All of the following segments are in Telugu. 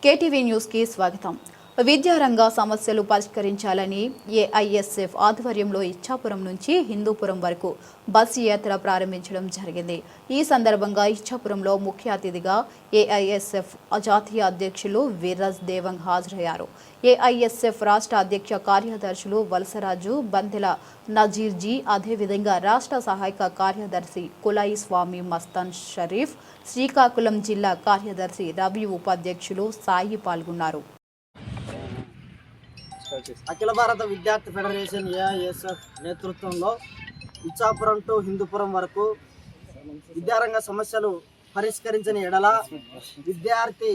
కేటీవీ న్యూస్కి స్వాగతం విద్యారంగ సమస్యలు పరిష్కరించాలని ఏఐఎస్ఎఫ్ ఆధ్వర్యంలో ఇచ్చాపురం నుంచి హిందూపురం వరకు బస్సు యాత్ర ప్రారంభించడం జరిగింది. ఈ సందర్భంగా ఇచ్చాపురంలో ముఖ్య అతిథిగా ఏఐఎస్ఎఫ్ జాతీయ అధ్యక్షులు వీర్రాజ్ దేవంగ్ హాజరయ్యారు. ఏఐఎస్ఎఫ్ రాష్ట్ర అధ్యక్ష కార్యదర్శులు వలసరాజు బంతెల నజీర్జీ అదేవిధంగా రాష్ట్ర సహాయక కార్యదర్శి కులాయి స్వామి మస్తాన్ షరీఫ్ శ్రీకాకుళం జిల్లా కార్యదర్శి రవి ఉపాధ్యక్షులు సాయి పాల్గొన్నారు. అఖిల భారత విద్యార్థి ఫెడరేషన్ ఏఐఎస్ఎఫ్ నేతృత్వంలో ఇచ్చాపురం టు హిందూపురం వరకు విద్యారంగ సమస్యలు పరిష్కరించని ఎడల విద్యార్థి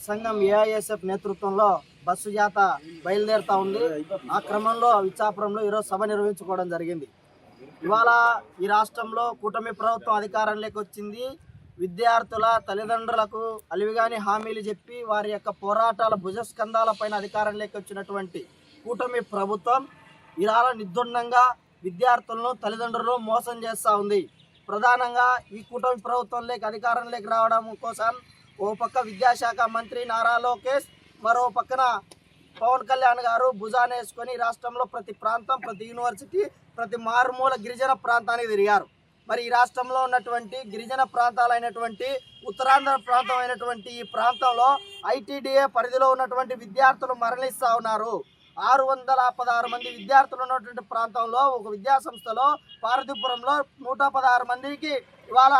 సంఘం ఏఐఎస్ఎఫ్ నేతృత్వంలో బస్సు జాత బయలుదేరుతూ ఉంది. ఆ క్రమంలో ఇచ్చాపురంలో ఈరోజు సభ నిర్వహించుకోవడం జరిగింది. ఇవాళ ఈ రాష్ట్రంలో కూటమి ప్రభుత్వం అధికారంలోకి వచ్చింది. విద్యార్థుల తల్లిదండ్రులకు అలివిగాని హామీలు చెప్పి వారి యొక్క పోరాటాల భుజస్కంధాల పైన అధికారంలోకి వచ్చినటువంటి కూటమి ప్రభుత్వం ఇలా నిర్దుండంగా విద్యార్థులను తల్లిదండ్రులను మోసం చేస్తూ ఉంది. ప్రధానంగా ఈ కూటమి ప్రభుత్వంలోకి అధికారంలోకి రావడం కోసం ఓ పక్క విద్యాశాఖ మంత్రి నారా లోకేష్ మరో పక్కన పవన్ కళ్యాణ్ గారు భుజాన వేసుకొని రాష్ట్రంలో ప్రతి ప్రాంతం ప్రతి యూనివర్సిటీ ప్రతి మారుమూల గిరిజన ప్రాంతానికి తిరిగారు. మరి ఈ రాష్ట్రంలో ఉన్నటువంటి గిరిజన ప్రాంతాలైనటువంటి ఉత్తరాంధ్ర ప్రాంతం అయినటువంటి ఈ ప్రాంతంలో ఐటీడీఏ పరిధిలో ఉన్నటువంటి విద్యార్థులు మరణిస్తూ ఉన్నారు. ఆరు వందల పదహారు మంది విద్యార్థులు ఉన్నటువంటి ప్రాంతంలో ఒక విద్యాసంస్థలో పార్వతీపురంలో నూట పదహారు మందికి ఇవాళ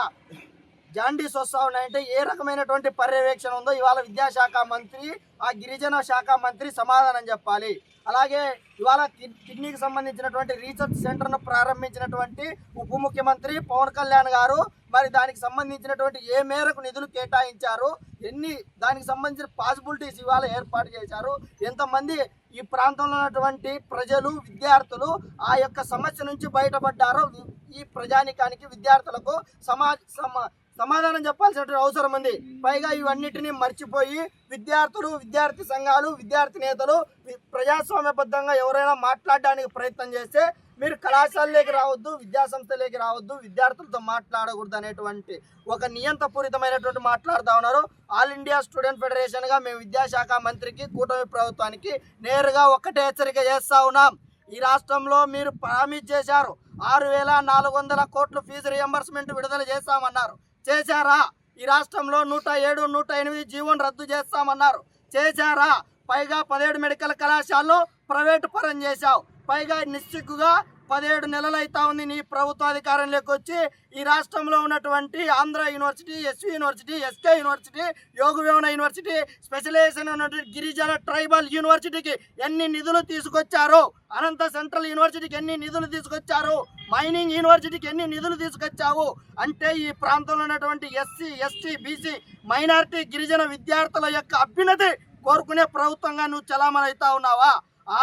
జాండీస్ వస్తూ ఉన్నాయంటే ఏ రకమైనటువంటి పర్యవేక్షణ ఉందో ఇవాళ విద్యాశాఖ మంత్రి ఆ గిరిజన శాఖ మంత్రి సమాధానం చెప్పాలి. అలాగే ఇవాళ కిడ్- కిడ్నీకి సంబంధించినటువంటి రీసెర్చ్ సెంటర్ను ప్రారంభించినటువంటి ఉప ముఖ్యమంత్రి పవన్ కళ్యాణ్ గారు మరి దానికి సంబంధించినటువంటి ఏ మేరకు నిధులు కేటాయించారు ఎన్ని దానికి సంబంధించిన పాసిబిలిటీస్ ఇవాళ ఏర్పాటు చేశారు ఎంతమంది ఈ ప్రాంతంలో ఉన్నటువంటి ప్రజలు విద్యార్థులు ఆ యొక్క సమస్య నుంచి బయటపడ్డారో ఈ ప్రజానికానికి విద్యార్థులకు సమా సమా సమాధానం చెప్పాల్సినటువంటి అవసరం ఉంది. పైగా ఇవన్నిటిని మర్చిపోయి విద్యార్థులు విద్యార్థి సంఘాలు విద్యార్థి నేతలు వి- ప్రజాస్వామ్యబద్ధంగా ఎవరైనా మాట్లాడడానికి ప్రయత్నం చేస్తే మీరు కళాశాలలోకి రావద్దు విద్యాసంస్థలోకి రావద్దు విద్యార్థులతో మాట్లాడకూడదు అనేటువంటి ఒక నియంతపూరితమైనటువంటి మాట్లాడుతూ ఉన్నారు. ఆల్ ఇండియా స్టూడెంట్ ఫెడరేషన్గా మేము విద్యాశాఖ మంత్రికి కూటమి ప్రభుత్వానికి నేరుగా ఒక్కటే హెచ్చరిక చేస్తా ఉన్నాం. ఈ రాష్ట్రంలో మీరు ప్రామిస్ చేశారు. ఆరు వేల నాలుగు వందల కోట్ల ఫీజు రియంబర్స్మెంట్ విడుదల చేస్తామన్నారు. చేశారా? ఈ రాష్ట్రంలో నూట ఏడు నూట ఎనిమిది జీవోను రద్దు చేస్తామన్నారు. చేశారా? పైగా పదిహేడు మెడికల్ కళాశాలలో ప్రైవేటు పరం చేశావు. పైగా నిశ్చిక్కుగా పదిహేడు నెలలు ఉంది నీ ప్రభుత్వ అధికారంలోకి వచ్చి ఈ రాష్ట్రంలో ఉన్నటువంటి Andhra university SV university SK university Yogi Vemana university specialisation ఉన్నటువంటి గిరిజన ట్రైబల్ యూనివర్సిటీకి ఎన్ని నిధులు తీసుకొచ్చారు అనంత సెంట్రల్ యూనివర్సిటీకి ఎన్ని నిధులు తీసుకొచ్చారు మైనింగ్ యూనివర్సిటీకి ఎన్ని నిధులు తీసుకొచ్చావు అంటే ఈ ప్రాంతంలో ఉన్నటువంటి ఎస్సీ ఎస్టీ బీసీ మైనార్టీ గిరిజన విద్యార్థుల యొక్క అభ్యున్నతి కోరుకునే ప్రభుత్వంగా నువ్వు చలామణి అవుతా ఉన్నావా?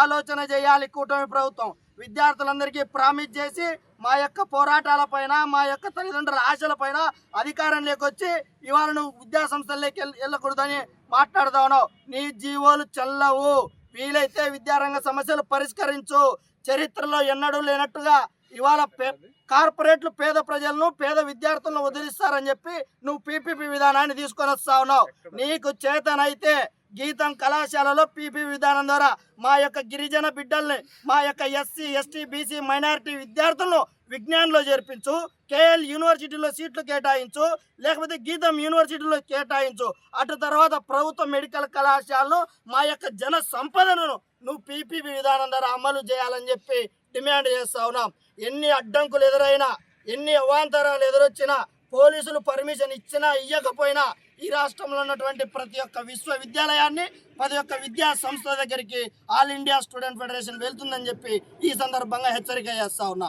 ఆలోచన చేయాలి కూటమి ప్రభుత్వం. విద్యార్థులందరికీ ప్రామిస్ చేసి మా యొక్క పోరాటాల పైన మా యొక్క తల్లిదండ్రుల ఆశల పైన అధికారంలోకి వచ్చి ఇవాళ నువ్వు విద్యాసంస్థల్లోకి వెళ్ళకూడదని మాట్లాడదావును నీ జీవోలు చెల్లవు. వీలైతే విద్యారంగ సమస్యలు పరిష్కరించు. చరిత్రలో ఎన్నడూ లేనట్టుగా ఇవాళ పే- కార్పొరేట్లు పేద ప్రజలను పేద విద్యార్థులను వదిలిస్తారని చెప్పి నువ్వు పీపీపీ విధానాన్ని తీసుకొని వస్తా ఉన్నావు. నీకు చేతనైతే గీతం కళాశాలలో పీపీ విధానం ద్వారా మా యొక్క గిరిజన బిడ్డల్ని మా యొక్క ఎస్సీ ఎస్టీ బీసీ మైనారిటీ విద్యార్థులను విజ్ఞాన్లో చేర్పించు కేఎల్ యూనివర్సిటీలో సీట్లు కేటాయించు లేకపోతే గీతం యూనివర్సిటీలో కేటాయించు. అటు తర్వాత ప్రభుత్వ మెడికల్ కళాశాలను మా యొక్క జన సంపదను నువ్వు పీపీపీ విధానం ద్వారా అమలు చేయాలని చెప్పి డిమాండ్ చేస్తా ఉన్నాం. ఎన్ని అడ్డంకులు ఎదురైనా ఎన్ని అవాంతరాలు ఎదురొచ్చినా పోలీసులు పర్మిషన్ ఇచ్చినా ఇవ్వకపోయినా ఈ రాష్ట్రంలో ఉన్నటువంటి ప్రతి ఒక్క విశ్వవిద్యాలయాన్ని ప్రతి ఒక్క విద్యా సంస్థ దగ్గరికి ఆల్ ఇండియా స్టూడెంట్ ఫెడరేషన్ వెళ్తుందని చెప్పి ఈ సందర్భంగా హెచ్చరిక చేస్తా ఉన్నా.